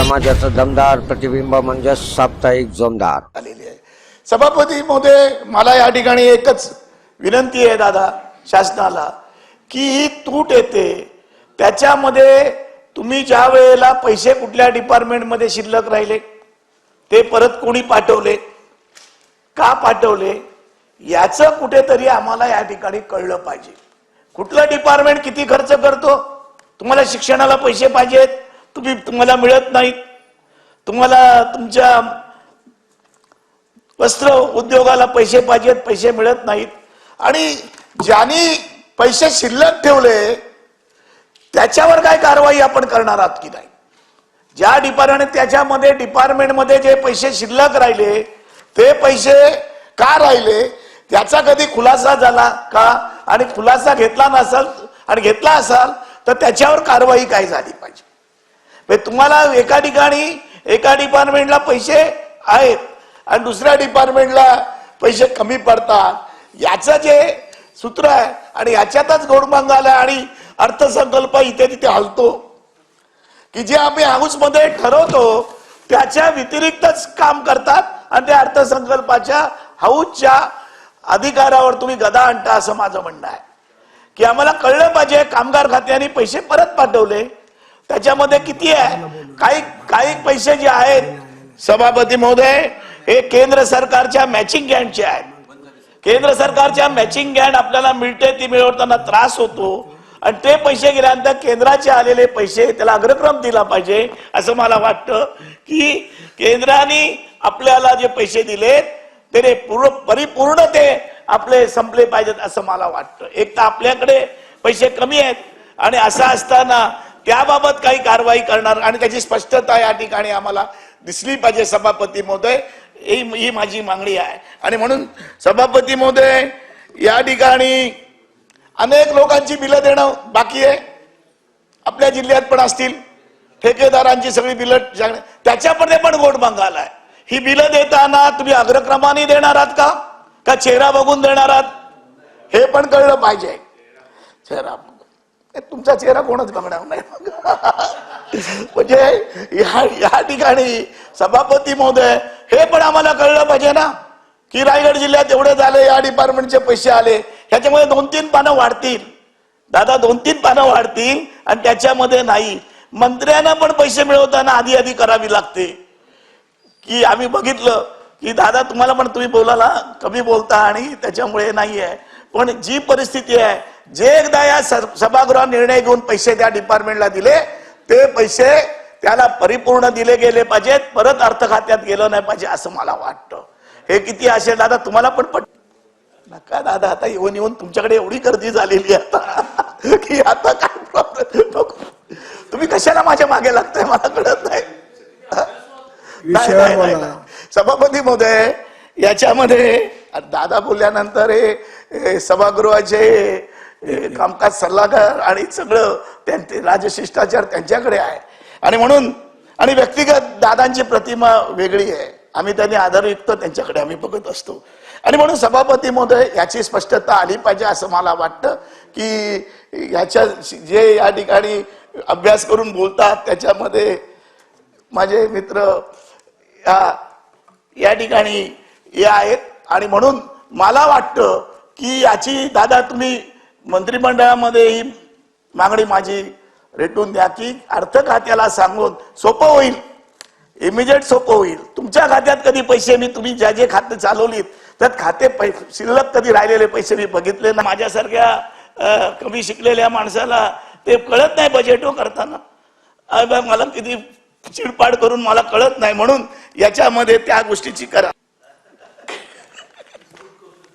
समाजाचं दमदार प्रतिबिंब म्हणजे साप्ताहिक जोमदार. आलेली आहे. सभापती महोदय मला या ठिकाणी एकच विनंती आहे दादा शासनाला की ही तूट येते त्याच्यामध्ये तुम्ही ज्या वेळेला पैसे कुठल्या डिपार्टमेंटमध्ये शिल्लक राहिले ते परत कोणी पाठवले का पाठवले याचं कुठेतरी आम्हाला या ठिकाणी कळलं पाहिजे. कुठलं डिपार्टमेंट किती खर्च करतो? तुम्हाला शिक्षणाला पैसे पाहिजेत? तुम्ही तुम्हाला मिळत नाहीत. तुम्हाला तुमच्या वस्त्र उद्योगाला पैसे पाहिजेत पैसे मिळत नाहीत. आणि ज्यांनी पैसे शिल्लक ठेवले त्याच्यावर काय कारवाई आपण करणार आहात की नाही? ज्या डिपार्टमेंट त्याच्यामध्ये डिपार्टमेंटमध्ये जे पैसे शिल्लक राहिले ते पैसे का राहिले? त्याचा कधी खुलासा झाला का? आणि खुलासा घेतला नसाल आणि घेतला असाल तर त्याच्यावर कारवाई काय झाली पाहिजे? तुम्हाला एका ठिकाणी एका डिपार्टमेंटला पैसे आहेत आणि दुसऱ्या डिपार्टमेंटला पैसे कमी पडतात. याचं जे सूत्र आहे आणि याच्यातच गोडबांग आला आणि अर्थसंकल्प इथे तिथे हलतो. की जे आम्ही हाऊसमध्ये ठरवतो त्याच्या व्यतिरिक्तच काम करतात आणि त्या अर्थसंकल्पाच्या हाऊसच्या अधिकारावर तुम्ही गदा आणता असं माझं म्हणणं आहे. की आम्हाला कळलं पाहिजे कामगार खात्याने पैसे परत पाठवले. त्याच्यामध्ये किती आहे? काही काही पैसे जे आहेत सभापती महोदय हे केंद्र सरकारच्या मॅचिंग गँडचे आहेत. केंद्र सरकारच्या मॅचिंग गँड आपल्याला मिळते ती मिळवताना त्रास होतो. आणि ते पैसे गेल्यानंतर केंद्राचे आलेले पैसे त्याला अग्रक्रम दिला पाहिजे असं मला वाटतं की केंद्राने आपल्याला जे पैसे दिलेत ते पूर्ण परिपूर्ण ते आपले संपले पाहिजेत असं मला वाटतं. एक तर आपल्याकडे पैसे कमी आहेत आणि असं असताना त्याबाबत काही कारवाई करणार आणि त्याची स्पष्टता या ठिकाणी आम्हाला दिसली पाहिजे सभापती महोदय. ही ही माझी मागणी आहे. आणि म्हणून सभापती महोदय या ठिकाणी अनेक लोकांची बिलं देणं बाकी आहे. आपल्या जिल्ह्यात पण असतील. ठेकेदारांची सगळी बिलं त्याच्यामध्ये पण वोट मागायला आहे. ही बिलं देताना तुम्ही अग्रक्रमाने देणार आहात का? का चेहरा बघून देणार आहात? हे पण कळलं पाहिजे. चेहरा बघून. तुमचा चेहरा कोणच बघणार नाही. म्हणजे या या ठिकाणी सभापती महोदय हे पण आम्हाला कळलं पाहिजे ना की रायगड जिल्ह्यात एवढे झाले या डिपार्टमेंटचे पैसे आले ह्याच्यामध्ये दोन तीन पानं वाढतील. दादा दोन तीन पानं वाढतील आणि त्याच्यामध्ये नाही. मंत्र्यांना पण पैसे मिळवताना आधी आधी करावी लागते. की आम्ही बघितलं की दादा तुम्हाला पण तुम्ही बोलायला कमी बोलता आणि त्याच्यामुळे नाही आहे पण जी परिस्थिती आहे जे एकदा या सभागृहात निर्णय घेऊन पैसे त्या डिपार्टमेंटला दिले ते पैसे त्याला परिपूर्ण दिले गेले पाहिजेत परत अर्थ खात्यात गेलं नाही पाहिजे असं मला वाटतं. हे किती असेल दादा तुम्हाला पण पट नका दादा आता येऊन येऊन तुमच्याकडे एवढी गर्दी झालेली आता. की आता काय प्रॉब्लेम तुम्ही कशाला माझ्या मागे लागताय? मला कळत नाही. सभापती महोदय याच्यामध्ये दादा बोलल्यानंतर हे सभागृहाचे कामकाज सल्लागार आणि सगळं त्यांचे राजशिष्टाचार त्यांच्याकडे आहे. आणि म्हणून आणि व्यक्तिगत दादांची प्रतिमा वेगळी आहे. आम्ही त्यांनी आदरयुक्त त्यांच्याकडे आम्ही बघत असतो. आणि म्हणून सभापती महोदय याची स्पष्टता आली पाहिजे असं मला वाटतं की याच्या जे या ठिकाणी अभ्यास करून बोलतात त्याच्यामध्ये माझे मित्र या या ठिकाणी हे आहेत. आणि म्हणून मला वाटतं की याची दादा तुम्ही मंत्रिमंडळामध्ये ही मागणी माझी रेटून द्या की अर्थ खात्याला सांगून सोपं होईल. इमिजिएट सोपं होईल. तुमच्या खात्यात कधी पैसे मी तुम्ही ज्या जे खाते चालवलीत त्यात खाते पै शिल्लक कधी राहिलेले पैसे मी बघितले ना. माझ्यासारख्या कमी शिकलेल्या माणसाला ते कळत नाही बजेटो करताना. मला किती चिडपाड करून मला कळत नाही म्हणून याच्यामध्ये त्या गोष्टीची करा.